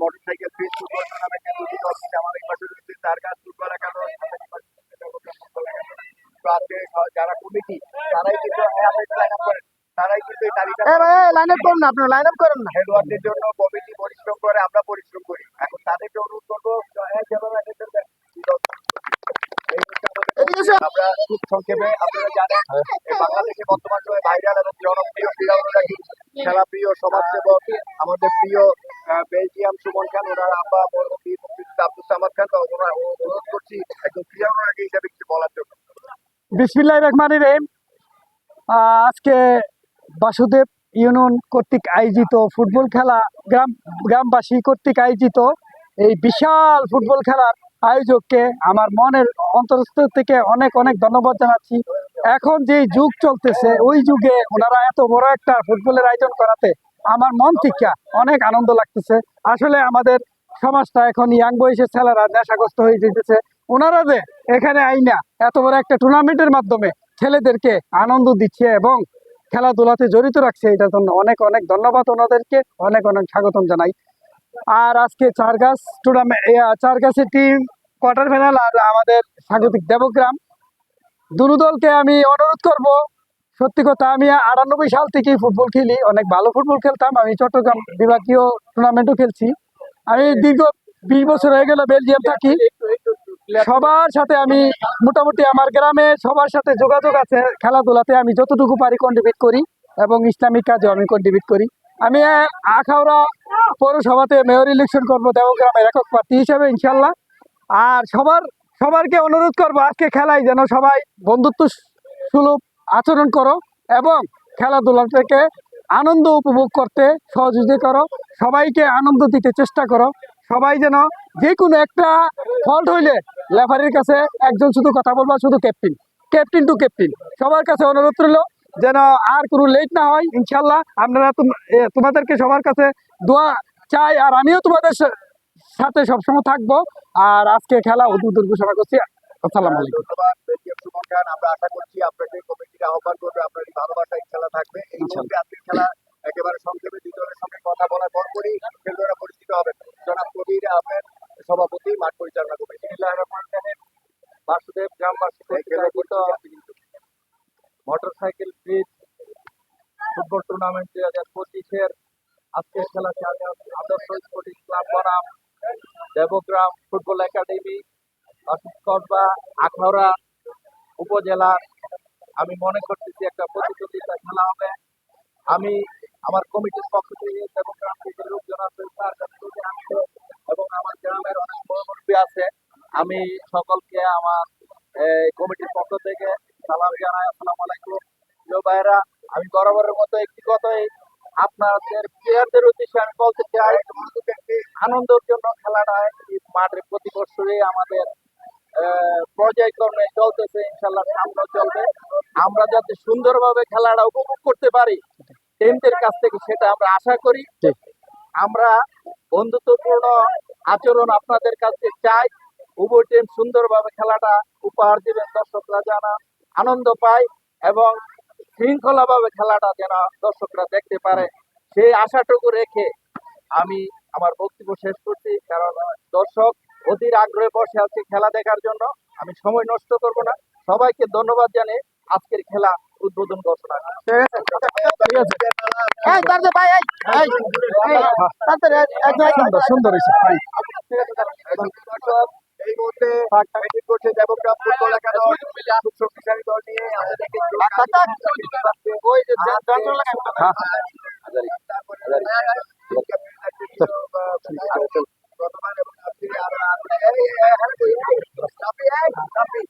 Motorcycle যারা committee তারাই কিন্তু তারাই কিন্তু তালিকা লাইন আপ করুন আপনার লাইন আপ করেন না। খেলোয়াড়দের জন্য কমিটি পরিশ্রম করে আমরা পরিশ্রম করি। এখন তাদেরকে অনুরোধ করব হ্যাঁ, যেভাবে attendance দেন। এই হচ্ছে আমাদের এদিকে এসো। আমরা খুব সংক্ষেপে আপনারা জানেন বাংলাদেশে বর্তমান সময়ে ভাইরাল এবং জনপ্রিয় ক্রীড়া সমাজসেবক, আমাদের প্রিয় বেলজিয়াম সুমন খান, ওনার আব্বা আব্দুল সামাদ খান ওনার অনুরোধ করছি একজন ক্রীড়া অনুরাগী হিসাবে কিছু বলার জন্য। বিসমিল্লাহ রহমান রহিম। আজকে বাসুদেব ইউনিয়ন কর্তৃক আয়োজিত ফুটবল খেলা গ্রাম, গ্রামবাসী কর্তৃক আয়োজিত এই বিশাল ফুটবল খেলার আয়োজককে আমার মনের অন্তরস্থ থেকে অনেক অনেক ধন্যবাদ জানাচ্ছি। এখন যে যুগ চলতেছে, ওই যুগে ওনারা এত বড় একটা ফুটবলের আয়োজন করাতে আমার মন থেকে অনেক আনন্দ লাগতেছে। আসলে আমাদের সমাজটা এখন ইয়াং বয়সের ছেলেরা নেশাগ্রস্ত হয়ে যেতেছে। ওনারা যে এখানে আইনা এত বড় একটা টুর্নামেন্টের মাধ্যমে ছেলেদেরকে আনন্দ দিচ্ছে এবং খেলাধুলাতে জড়িত রাখছে, এটার জন্য অনেক অনেক ধন্যবাদ ওনাদেরকে। অনেক অনেক স্বাগতম জানাই। আর আজকে চারগাছ টুর্নামেন্ট চার গাছের টিম কোয়ার্টার ফাইনাল আর আমাদের স্বাগতিক দেবগ্রাম। দুটো দলকে আমি অনুরোধ করব, সত্যি কথা আমি আটানব্বই সাল থেকেই ফুটবল খেলি, অনেক ভালো ফুটবল খেলতাম। আমি চট্টগ্রাম বিভাগীয় টুর্নামেন্টও খেলছি। আমি দীর্ঘ বিশ বছর হয়ে গেল বেলজিয়াম থাকি। সবার সাথে আমি মোটামুটি আমার গ্রামে সবার সাথে যোগাযোগ আছে। খেলাধুলাতে আমি যতটুকু পারি কন্ট্রিবিউট করি এবং ইসলামিক কাজেও আমি কন্ট্রিবিউট করি। আমি আখাউড়া পৌরসভাতে মেয়র ইলেকশন করব, দেবগ্রামের একক প্রার্থী হিসেবে, ইনশাল্লাহ। আর সবার, সবারকে অনুরোধ করব, আজকে খেলায় যেন সবাই বন্ধুত্ব সুলভ আচরণ করো এবং খেলাধুলা থেকে আনন্দ উপভোগ করতে সহযোগিতা করো, সবাইকে আনন্দ দিতে চেষ্টা করো, সবাই যেন যে কোনো একটা ফল্ট হইলে লেফারির কাছে একজন শুধু কথা বলবা, শুধু ক্যাপ্টেন ক্যাপ্টেন টু ক্যাপ্টেন সবার কাছে অনুরোধ রইল যেন আর কোনো লেট না হয় ইনশাল্লাহ আপনারা তোমাদেরকে সবার কাছে দোয়া চাই আর আমিও তোমাদের সাথে সবসময় থাকব। আর আজকে খেলা উদ্বোধন ঘোষণা করছি। আসসালামু আলাইকুম। আমরা আশা করছি আপনাকে কমিটির আহ্বান করবে আপনার থাকবে। এই আজকের খেলা একেবারে সংক্ষেপে দুই দলের সঙ্গে কথা বলার পর খেলোয়াড়রা পরিচিত হবে। জনাব কবির আহমেদ সভাপতি মাঠ পরিচালনা কমিটি বাসুদেব গ্রামবাসী কর্তৃক আয়োজিত মোটরসাইকেল ব্রিজ ফুটবল টুর্নামেন্ট দুই হাজার পঁচিশের আজকের খেলাতে আমি আদর্শ স্পোর্টিং ক্লাব বনাম, দেবগ্রাম ফুটবল একাডেমি কসবা, আখাউড়া উপজেলা। আমি মনে করতেছি একটা প্রতিযোগিতা খেলা হবে। আমি আমার কমিটির পক্ষ থেকে দেবগ্রাম থেকে লোকজন আছে এবং আমার গ্রামের অনেক মুরব্বী আছে। আমি সকলকে আমার কমিটির পক্ষ থেকে সালাম জানাই। আসসালামু আলাইকুম। ভাইরা আমি বরাবরের মতো একটি কথাই আপনাদের প্লেয়ারদের উদ্দেশ্যে আমি বলতে চাই আনন্দের জন্য খেলাটা এই মাঠে প্রতি বছরই আমাদের পর্যায়ক্রমে চলতেছে ইনশাল্লাহ সামনে চলবে। আমরা যাতে সুন্দরভাবে খেলাটা উপভোগ করতে পারি টিমদের কাছ থেকে সেটা আমরা আশা করি। আমরা বন্ধুত্বপূর্ণ আচরণ আপনাদের কাছে চাই। উভয় টিম সুন্দরভাবে খেলাটা উপহার দেবেন দর্শকরা জানা আনন্দ পায় এবং শৃঙ্খলাভাবে খেলাটা যেন দর্শকরা দেখতে পারে সেই আশাটুকু রেখে আমি আমার বক্তব্য শেষ করছি কারণ দর্শক অধীর আগ্রহে বসে আছে খেলা দেখার জন্য আমি সময় নষ্ট করব না সবাইকে ধন্যবাদ জানিয়ে আজকের খেলা উদ্বোধন ঘোষণা সুন্দর এই মুহূর্তে মিটিং করছে দেবগ্রাম ফুটবল একাদশ খুব শক্তিশালী দল নিয়ে আমাদেরকে ওই যে যা- যন্ত্র লাগাই তো। হ্যাঁ। গতবার এবং আজকে আরও আরও এই, এই, এই, রাফি, এই, রাফি,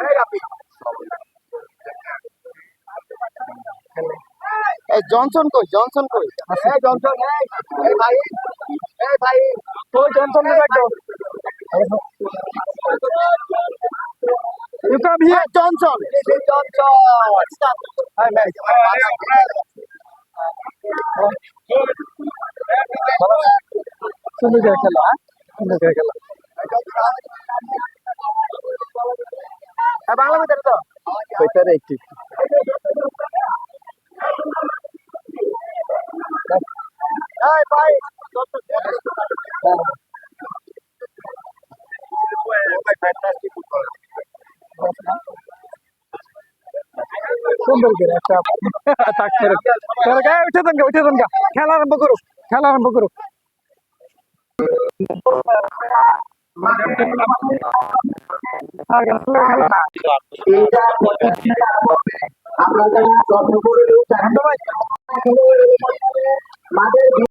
এই, রাফি। এই জনসন কই জনসন কই এই, জনসন, এই, ভাই, এই ভাই, Johnson You come here. Johnson এই জনসন। Hi, man. সুন্দর করে খেলা? সুন্দর করে খেলা বাংলা ভিতরে তো ভিতরে একটু ভাই সুন্দর একটা তাক ফেরত তোর গায়ে উঠে দেন উঠে দেন খেলা আরম্ভ করুক, খেলা আরম্ভ করুক। করে